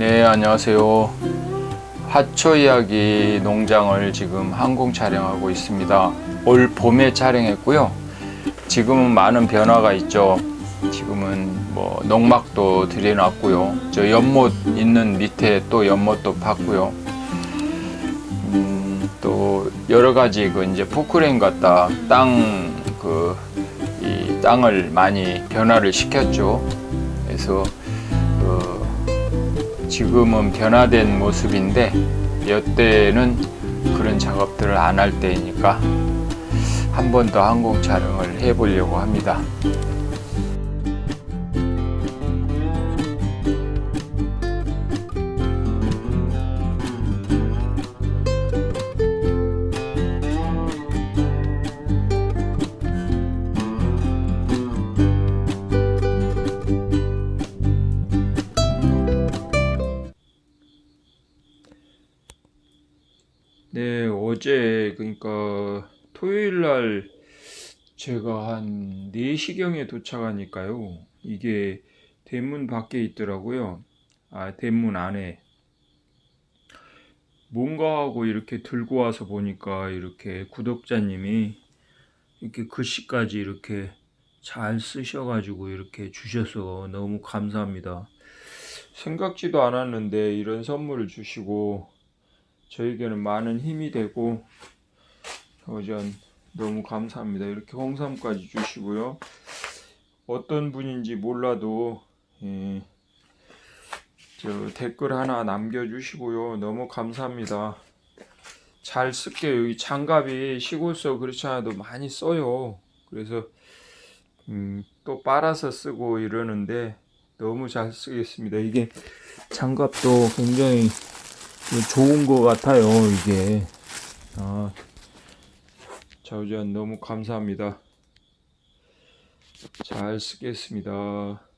네, 안녕하세요. 하초 이야기 농장을 지금 항공 촬영하고 있습니다. 올 봄에 촬영했고요. 지금은 많은 변화가 있죠. 지금은 뭐 농막도 들여놨고요. 저 연못 있는 밑에 또 연못도 팠고요. 음, 또 여러 가지 그 이제 포크레인 같다 땅 그 이 땅을 많이 변화를 시켰죠. 그래서 그 지금은 변화된 모습인데 여태는 그런 작업들을 안 할 때이니까 한 번 더 항공 촬영을 해보려고 합니다. 어제 그러니까 토요일 날 제가 한 4시경에 도착하니까요. 이게 대문 밖에 있더라고요. 아, 대문 안에. 뭔가 하고 이렇게 들고 와서 보니까 이렇게 구독자님이 이렇게 글씨까지 이렇게 잘 쓰셔가지고 이렇게 주셔서 너무 감사합니다. 생각지도 않았는데 이런 선물을 주시고 저에게는 많은 힘이 되고 어전 너무 감사합니다. 이렇게 홍삼까지 주시고요. 어떤 분인지 몰라도 예, 저 댓글 하나 남겨주시고요. 너무 감사합니다. 잘 쓸게요. 여기 장갑이 시골서 그렇지 않아도 많이 써요. 그래서 음, 또 빨아서 쓰고 이러는데 너무 잘 쓰겠습니다. 이게 장갑도 굉장히 좋은 것 같아요, 이게. 아, 자우전 너무 감사합니다. 잘 쓰겠습니다.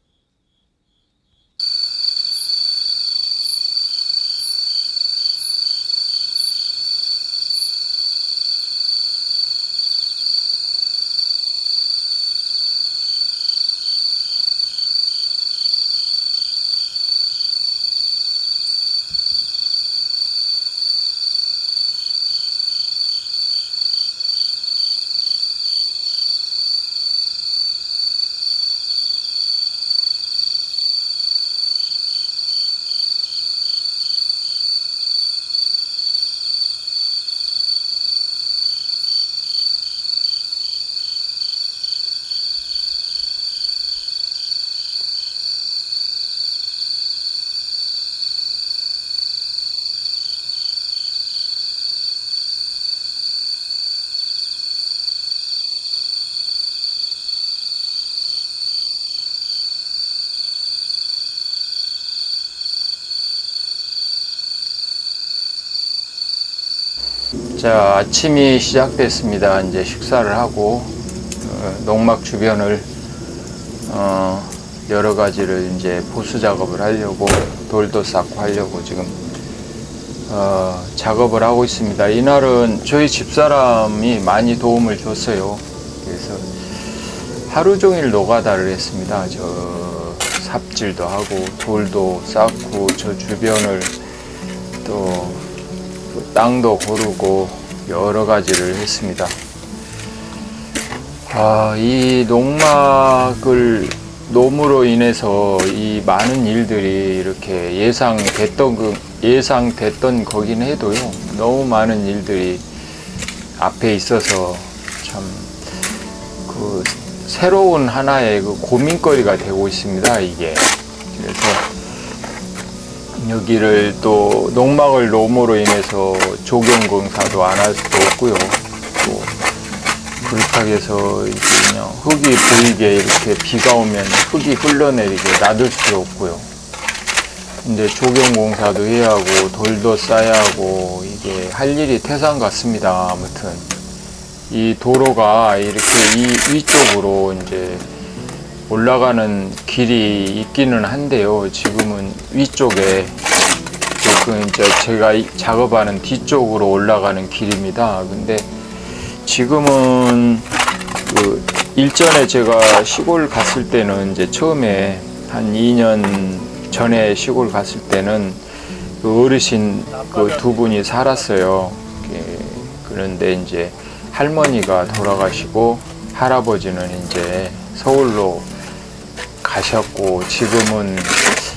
자, 아침이 시작됐습니다. 이제 식사를 하고 어, 농막 주변을 어, 여러 가지를 이제 보수 작업을 하려고 돌도 쌓고 하려고 지금 어, 작업을 하고 있습니다. 이날은 저희 집사람이 많이 도움을 줬어요. 그래서 하루 종일 노가다를 했습니다. 저 삽질도 하고 돌도 쌓고 저 주변을 또그 땅도 고르고 여러 가지를 했습니다. 아, 이 농막을 노무로 인해서 이 많은 일들이 이렇게 예상됐던 그 예상됐던 거긴 해도요. 너무 많은 일들이 앞에 있어서 참 그 새로운 하나의 그 고민거리가 되고 있습니다. 이게 그래서 여기를 또 농막을 노무로 인해서 조경 공사도 안 할 수도 없고요. 또 이제 그냥 흙이 보이게 이렇게 비가 오면 흙이 흘러내리게 놔둘 수도 없고요. 이제 조경 공사도 해야 하고 돌도 쌓아야 하고 이게 할 일이 태산 같습니다. 아무튼 이 도로가 이렇게 이 위쪽으로 이제 올라가는 길이 있기는 한데요. 지금은 위쪽에 그 이제 제가 작업하는 뒤쪽으로 올라가는 길입니다. 근데 지금은 그 일전에 제가 시골 갔을 때는 이제 처음에 한 2년 전에 시골 갔을 때는 그 어르신 그 두 분이 살았어요. 예, 그런데 이제 할머니가 돌아가시고 할아버지는 이제 서울로 가셨고 지금은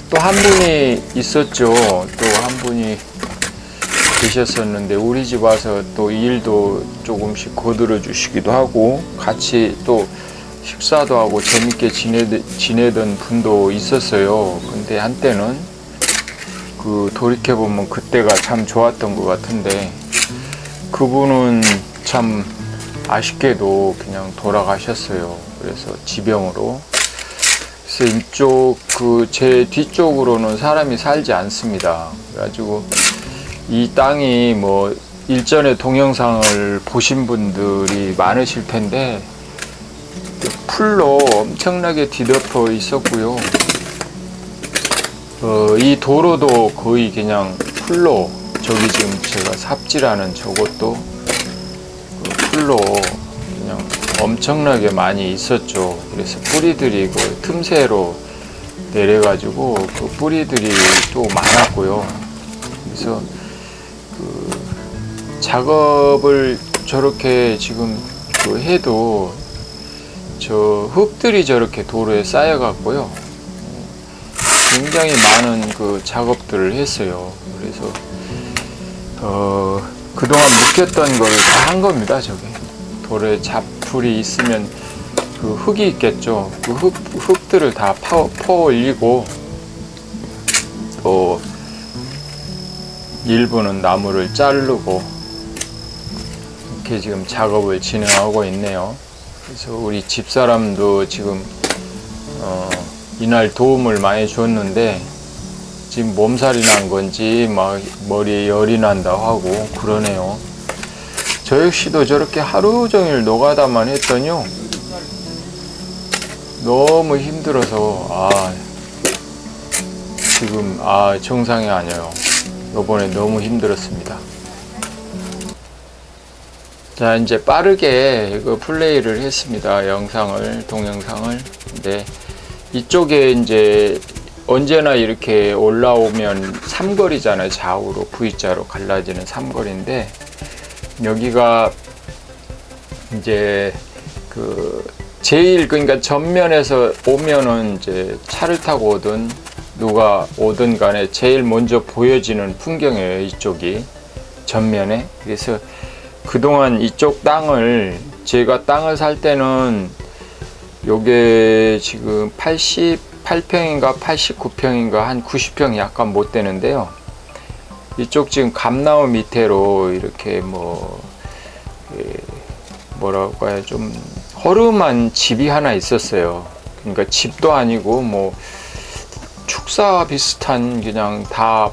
또 한 분이 있었죠. 또 한 분이 계셨었는데 우리 집 와서 또 일도 조금씩 거들어 주시기도 하고 같이 또 식사도 하고 재밌게 지내, 지내던 분도 있었어요. 근데 한때는 그 돌이켜보면 그때가 참 좋았던 것 같은데 그분은 참 아쉽게도 그냥 돌아가셨어요. 그래서 지병으로. 그래서 이쪽 그 제 뒤쪽으로는 사람이 살지 않습니다. 그래가지고 이 땅이 뭐 일전에 동영상을 보신 분들이 많으실 텐데 풀로 엄청나게 뒤덮여 있었고요. 어, 이 도로도 거의 그냥 풀로 저기 지금 제가 삽질하는 저것도 그 풀로 엄청나게 많이 있었죠. 그래서 뿌리들이 그 틈새로 내려가지고 그 뿌리들이 또 많았고요. 그래서 그 작업을 저렇게 지금 그 해도 저 흙들이 저렇게 도로에 쌓여갖고요. 굉장히 많은 그 작업들을 했어요. 그래서 어 그동안 묵혔던 거를 다한 겁니다. 저게 돌에 잡 풀이 있으면 그 흙이 있겠죠. 그 흙, 흙들을 다 퍼, 퍼 올리고 또 일부는 나무를 자르고 이렇게 지금 작업을 진행하고 있네요. 그래서 우리 집사람도 지금 어, 이날 도움을 많이 줬는데 지금 몸살이 난 건지 막 머리에 열이 난다 하고 그러네요. 저 역시도 저렇게 하루 종일 노가다만 했더니요. 너무 힘들어서 아 지금 아 정상이 아니에요. 요번에 너무 힘들었습니다. 자 이제 빠르게 이거 플레이를 했습니다. 영상을 동영상을. 근데 이쪽에 이제 언제나 이렇게 올라오면 삼거리잖아요. 좌우로 V자로 갈라지는 삼거리인데 여기가 이제 그 제일 그러니까 전면에서 오면은 이제 차를 타고 오든 누가 오든 간에 제일 먼저 보여지는 풍경이에요. 이쪽이 전면에. 그래서 그동안 이쪽 땅을 제가 땅을 살 때는 요게 지금 88평인가 89평인가 한 90평 약간 못 되는데요. 이쪽 지금 감나무 밑에로 이렇게 뭐 예, 뭐라고 해야 좀 허름한 집이 하나 있었어요. 그러니까 집도 아니고 뭐 축사 비슷한 그냥 다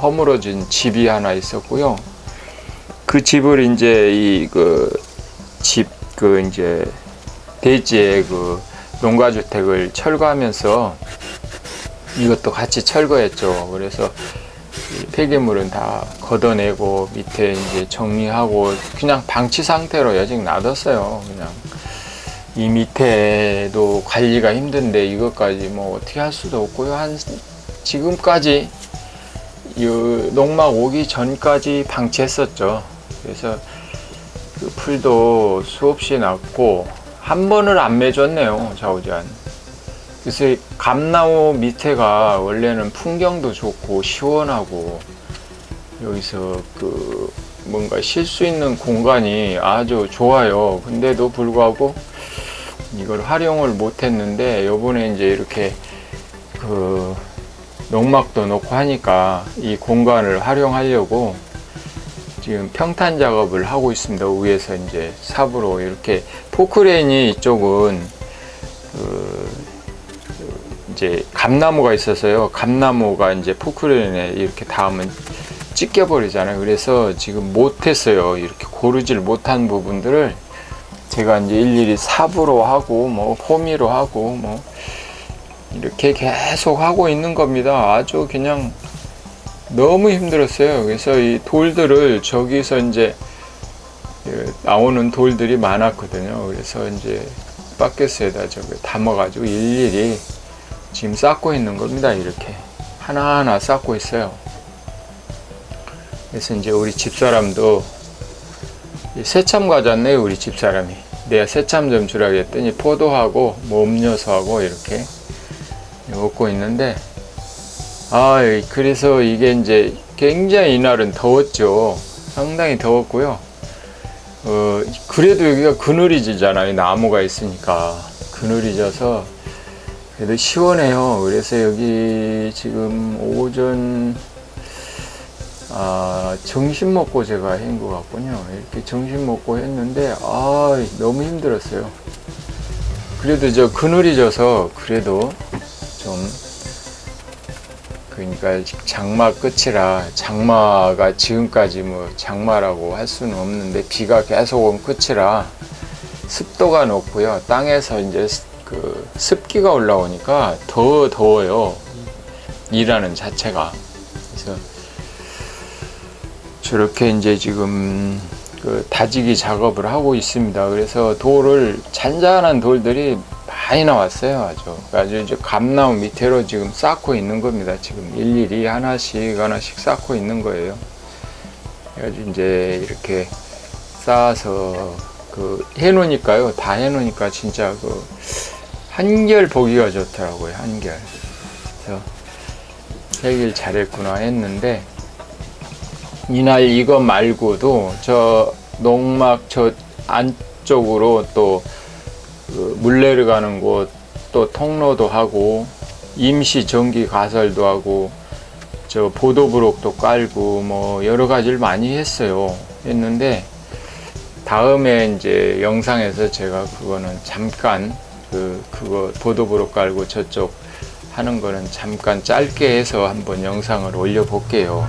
허물어진 집이 하나 있었고요. 그 집을 이제 이 그 집그 이제 대지에 그 농가주택을 철거하면서 이것도 같이 철거했죠. 그래서 이 폐기물은 다 걷어내고 밑에 이제 정리하고 그냥 방치 상태로 여직 놔뒀어요. 그냥 이 밑에도 관리가 힘든데 이것까지 뭐 어떻게 할 수도 없고요. 한 지금까지 이 농막 오기 전까지 방치했었죠. 그래서 그 풀도 수없이 났고 한 번을 안 매줬네요 좌우지안. 이 감나무 밑에가 원래는 풍경도 좋고 시원하고 여기서 그 뭔가 쉴 수 있는 공간이 아주 좋아요. 근데도 불구하고 이걸 활용을 못 했는데 요번에 이제 이렇게 그 농막도 놓고 하니까 이 공간을 활용하려고 지금 평탄 작업을 하고 있습니다. 위에서 이제 삽으로 이렇게 포크레인이 이쪽은 그 이제 감나무가 있어서요. 감나무가 이제 포크레인에 이렇게 닿으면 찢겨 버리잖아요. 그래서 지금 못했어요. 이렇게 고르질 못한 부분들을 제가 이제 일일이 삽으로 하고 뭐 호미로 하고 뭐 이렇게 계속 하고 있는 겁니다. 아주 그냥 너무 힘들었어요. 그래서 이 돌들을 저기서 이제 그 나오는 돌들이 많았거든요. 그래서 이제 바켓에다 저기 담아가지고 일일이 지금 쌓고 있는 겁니다. 이렇게 하나하나 쌓고 있어요. 그래서 이제 우리 집사람도 이 새참 가져왔네요, 우리 집사람이. 내가 새참 좀 주라 그랬더니 포도하고 뭐 음료수하고 이렇게 먹고 있는데 아, 그래서 이게 이제 굉장히 이날은 더웠죠. 상당히 더웠고요. 어, 그래도 여기가 그늘이 지잖아요. 나무가 있으니까. 그늘이 져서 그래도 시원해요. 그래서 여기 지금 오전 아, 점심 먹고 제가 한 것 같군요. 이렇게 점심 먹고 했는데, 아, 너무 힘들었어요. 그래도 저 그늘이 져서 그래도 좀, 그러니까 장마 끝이라 장마가 지금까지 뭐 장마라고 할 수는 없는데 비가 계속 온 끝이라 습도가 높고요. 땅에서 이제 그 습기가 올라오니까 더 더워요. 일하는 자체가. 그래서 저렇게 이제 지금 그 다지기 작업을 하고 있습니다. 그래서 돌을 잔잔한 돌들이 많이 나왔어요. 아주 아주 이제 감나무 밑으로 지금 쌓고 있는 겁니다. 지금 일일이 하나씩 하나씩 쌓고 있는 거예요. 그래가지고 이제 이렇게 쌓아서 그 해놓으니까요. 다 해놓으니까 진짜 그 한결 보기가 좋더라고요. 한결. 그래서 세길 잘했구나 했는데 이날 이거 말고도 저 농막 저 안쪽으로 또 그 물레를 가는 곳 또 통로도 하고 임시 전기 가설도 하고 저 보도브록도 깔고 뭐 여러 가지를 많이 했어요. 했는데 다음에 이제 영상에서 제가 그거는 잠깐 그 그거 보도브록 깔고 저쪽 하는 거는 잠깐 짧게 해서 한번 영상을 올려 볼게요.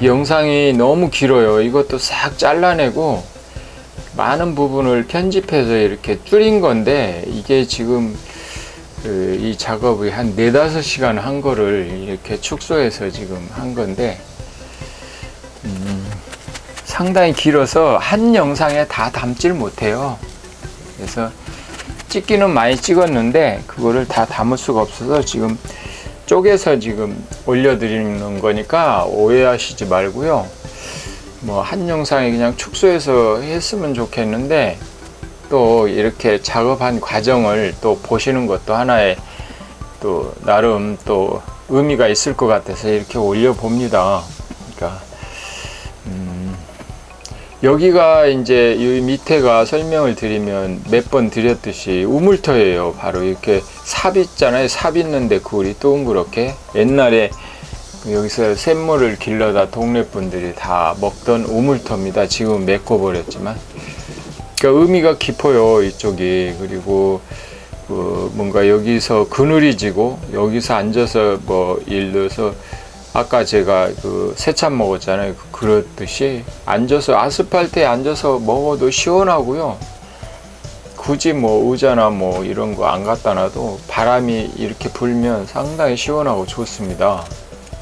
이 영상이 너무 길어요. 이것도 싹 잘라내고 많은 부분을 편집해서 이렇게 줄인 건데 이게 지금 그 이 작업을 한 네다섯 시간 한 거를 이렇게 축소해서 지금 한 건데 음, 상당히 길어서 한 영상에 다 담질 못해요. 그래서 찍기는 많이 찍었는데 그거를 다 담을 수가 없어서 지금 쪼개서 지금 올려드리는 거니까 오해하시지 말고요. 뭐 한 영상에 그냥 축소해서 했으면 좋겠는데 또 이렇게 작업한 과정을 또 보시는 것도 하나의 또 나름 또 의미가 있을 것 같아서 이렇게 올려 봅니다. 그러니까 음 여기가 이제 이 밑에가 설명을 드리면 몇 번 드렸듯이 우물터예요. 바로 이렇게 삽 있잖아요. 삽 있는데 굴이 동그랗게 옛날에 여기서 샘물을 길러다 동네 분들이 다 먹던 우물터입니다. 지금 메꿔버렸지만. 그러니까 의미가 깊어요, 이쪽이. 그리고 그 뭔가 여기서 그늘이 지고 여기서 앉아서 뭐 들어서 아까 제가 그 새참 먹었잖아요. 그- 그렇듯이 앉아서 아스팔트에 앉아서 먹어도 시원하고요. 굳이 뭐 의자나 뭐 이런 거 안 갖다 놔도 바람이 이렇게 불면 상당히 시원하고 좋습니다.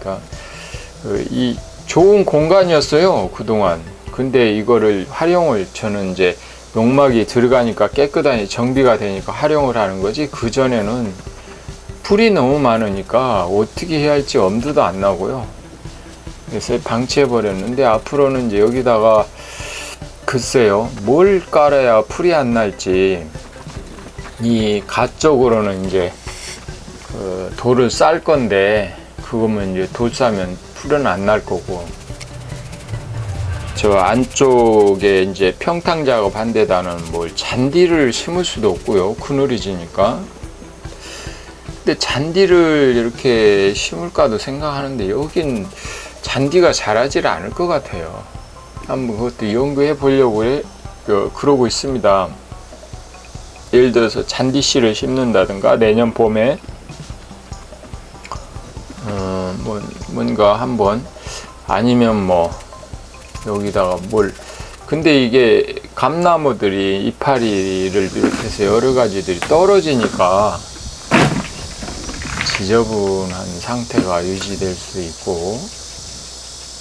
그러니까 그이 좋은 공간이었어요 그동안. 근데 이거를 활용을 저는 이제 농막이 들어가니까 깨끗하니 정비가 되니까 활용을 하는 거지 그 전에는 풀이 너무 많으니까 어떻게 해야 할지 엄두도 안 나고요. 그래서 방치해 버렸는데 앞으로는 이제 여기다가 글쎄요 뭘 깔아야 풀이 안 날지 이 가쪽으로는 이제 그 돌을 쌀 건데 그거면 이제 돌 싸면 풀은 안 날 거고 저 안쪽에 이제 평탕 작업 한 데다는 뭘 잔디를 심을 수도 없고요 그늘이 지니까 근데 잔디를 이렇게 심을까도 생각하는데 여긴 잔디가 자라질 않을 것 같아요. 한번 그것도 연구해 보려고 해, 그, 그러고 있습니다. 예를 들어서 잔디 씨를 심는다든가 내년 봄에 어, 뭐, 뭔가 한번 아니면 뭐 여기다가 뭘. 근데 이게 감나무들이 이파리를 비롯해서 여러 가지들이 떨어지니까 지저분한 상태가 유지될 수 있고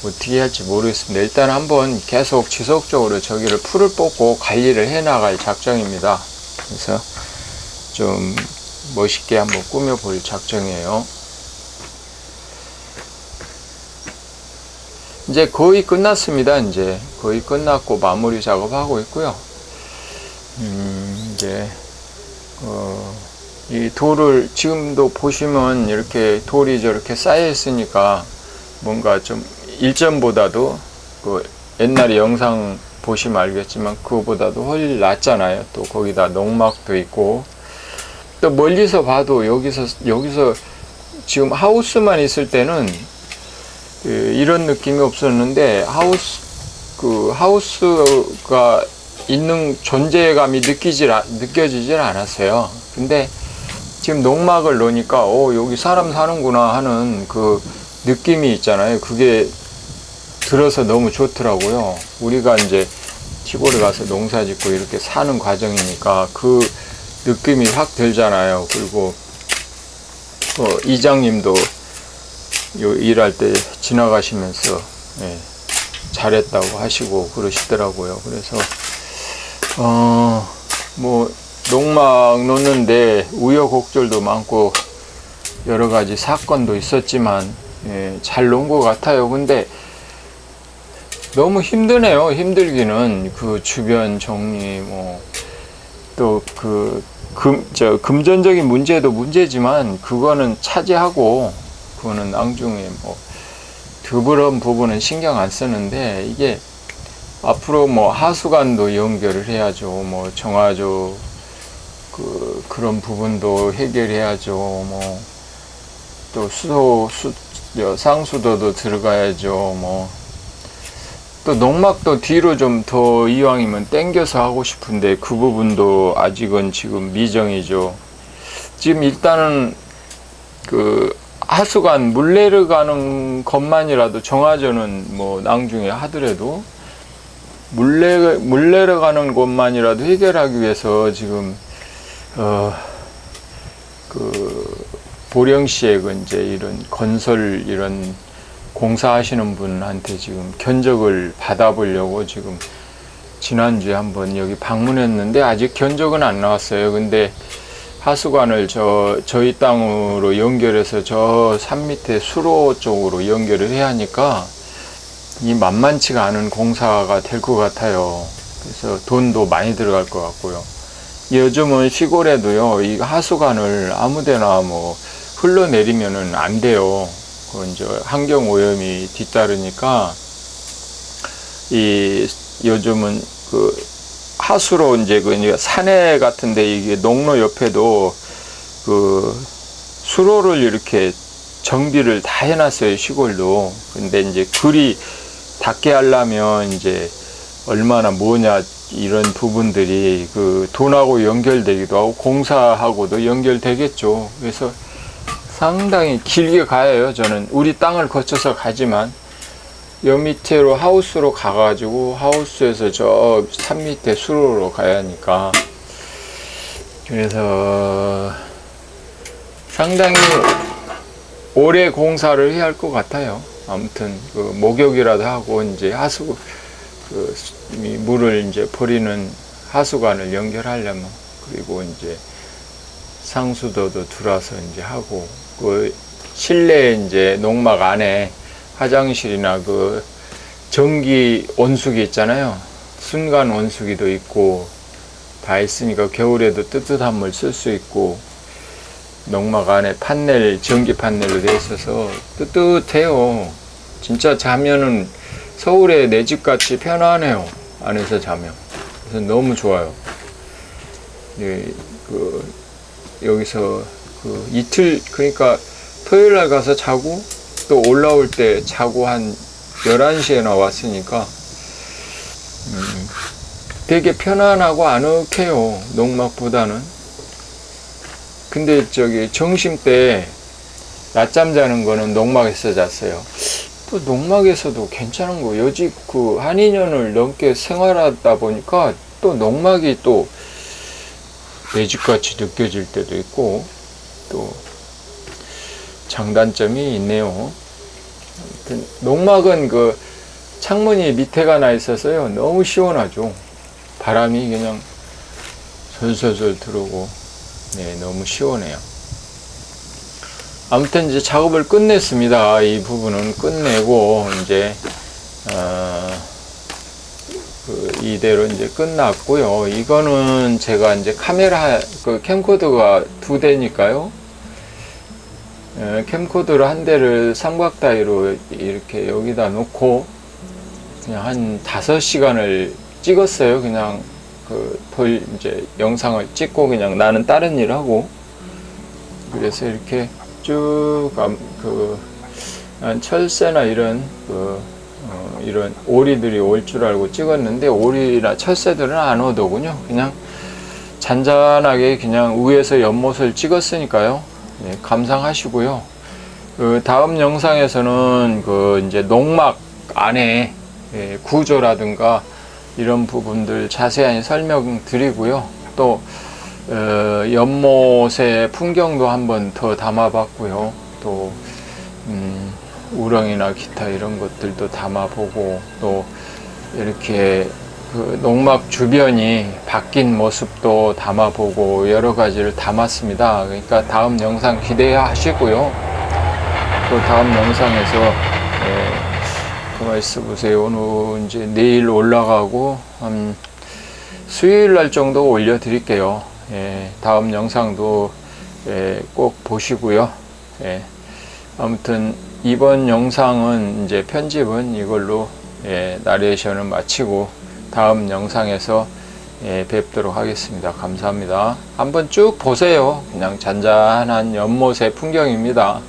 어떻게 할지 모르겠습니다. 일단 한번 계속 지속적으로 저기를 풀을 뽑고 관리를 해 나갈 작정입니다. 그래서 좀 멋있게 한번 꾸며 볼 작정이에요. 이제 거의 끝났습니다. 이제 거의 끝났고 마무리 작업하고 있고요. 음, 이제 어, 이 돌을 지금도 보시면 이렇게 돌이 저렇게 쌓여 있으니까 뭔가 좀 일전보다도 그 옛날에 영상 보시면 알겠지만 그거보다도 훨씬 낫잖아요. 또 거기다 농막도 있고 또 멀리서 봐도 여기서 여기서 지금 하우스만 있을 때는 그 이런 느낌이 없었는데 하우스 그 하우스가 있는 존재감이 느끼질 아- 느껴지질 않았어요. 근데 지금 농막을 놓으니까 어 여기 사람 사는구나 하는 그 느낌이 있잖아요. 그게 들어서 너무 좋더라고요. 우리가 이제 시골에 가서 농사 짓고 이렇게 사는 과정이니까 그 느낌이 확 들잖아요. 그리고 어, 이장님도 요 일할 때 지나가시면서 예, 잘했다고 하시고 그러시더라고요. 그래서 어, 뭐 농막 놓는데 우여곡절도 많고 여러 가지 사건도 있었지만 예, 잘 놓은 것 같아요. 근데 너무 힘드네요. 힘들기는 그 주변 정리 뭐또그 금 저 금전적인 문제도 문제지만 그거는 차지하고 그거는 나중에 뭐 드부런 부분은 신경 안 쓰는데 이게 앞으로 뭐 하수관도 연결을 해야죠. 뭐 정화조 그 그런 부분도 해결해야죠. 뭐 또 수도 수 저, 상수도도 들어가야죠. 뭐 또 농막도 뒤로 좀 더 이왕이면 땡겨서 하고 싶은데 그 부분도 아직은 지금 미정이죠. 지금 일단은 그 하수관 물 내려가는 것만이라도 정화조는 뭐 나중에 하더라도 물, 내, 물 내려가는 곳만이라도 해결하기 위해서 지금 어, 그 보령시에 그 이제 이런 건설 이런 공사하시는 분한테 지금 견적을 받아보려고 지금 지난주에 한번 여기 방문했는데 아직 견적은 안 나왔어요. 근데 하수관을 저 저희 땅으로 연결해서 저 산 밑에 수로 쪽으로 연결을 해야 하니까 이 만만치가 않은 공사가 될 것 같아요. 그래서 돈도 많이 들어갈 것 같고요. 요즘은 시골에도요, 이 하수관을 아무데나 뭐 흘러내리면은 안 돼요. 그 이제 환경 오염이 뒤따르니까 이 요즘은 그 하수로 이제 그 산에 같은데 이게 농로 옆에도 그 수로를 이렇게 정비를 다 해놨어요 시골도. 근데 이제 글이 닿게 하려면 이제 얼마나 뭐냐 이런 부분들이 그 돈하고 연결되기도 하고 공사하고도 연결되겠죠. 그래서 상당히 길게 가요. 저는 우리 땅을 거쳐서 가지만 여 밑으로 하우스로 가가지고 하우스에서 저 산 밑에 수로로 가야 하니까 그래서 상당히 오래 공사를 해야 할 것 같아요. 아무튼 그 목욕이라도 하고 이제 하수 그이 물을 이제 버리는 하수관을 연결하려면 그리고 이제 상수도도 들어와서 이제 하고 그 실내 이제 농막 안에 화장실이나 그 전기 온수기 있잖아요. 순간 온수기도 있고 다 있으니까 겨울에도 뜨뜻한 물 쓸 수 있고 농막 안에 판넬 전기 판넬로 되어 있어서 뜨뜻해요. 진짜 자면은 서울에 내집 같이 편안해요. 안에서 자면. 그래서 너무 좋아요. 네, 그 여기서 그 이틀 그러니까 토요일 날 가서 자고 또 올라올 때 자고 한 11시에 나왔으니까 음, 되게 편안하고 아늑해요. 농막보다는. 근데 저기 점심 때 낮잠 자는 거는 농막에서 잤어요. 또 농막에서도 괜찮은 거 여직 그한 2년을 넘게 생활하다 보니까 또 농막이 또 내 집같이 느껴질 때도 있고 또 장단점이 있네요. 농막은 그 창문이 밑에가 나 있어서요 너무 시원하죠. 바람이 그냥 솔솔솔 들어오고 네 너무 시원해요. 아무튼 이제 작업을 끝냈습니다. 이 부분은 끝내고 이제 어, 그 이대로 이제 끝났고요. 이거는 제가 이제 카메라 그 캠코더가 두 대니까요. 에, 캠코더를 한 대를 삼각다이로 이렇게 여기다 놓고 그냥 한 다섯 시간을 찍었어요. 그냥 그 돌 이제 영상을 찍고 그냥 나는 다른 일 하고 그래서 이렇게 쭉그 철새나 이런 그 어, 이런 오리들이 올 줄 알고 찍었는데 오리나 철새들은 안 오더군요. 그냥 잔잔하게 그냥 위에서 연못을 찍었으니까요. 예, 감상하시고요. 그 다음 영상에서는 그 이제 농막 안에 예, 구조라든가 이런 부분들 자세히 설명 드리고요. 또 어, 연못의 풍경도 한번 더 담아봤고요. 또 음, 우렁이나 기타 이런 것들도 담아보고 또 이렇게 그 농막 주변이 바뀐 모습도 담아보고 여러 가지를 담았습니다. 그러니까 다음 영상 기대하시고요. 또 다음 영상에서 예, 가만히 있어 보세요. 오늘 이제 내일 올라가고 한 수요일 날 정도 올려드릴게요. 예, 다음 영상도 예, 꼭 보시고요. 예, 아무튼 이번 영상은 이제 편집은 이걸로 예, 나레이션을 마치고 다음 영상에서 예, 뵙도록 하겠습니다. 감사합니다. 한번 쭉 보세요. 그냥 잔잔한 연못의 풍경입니다.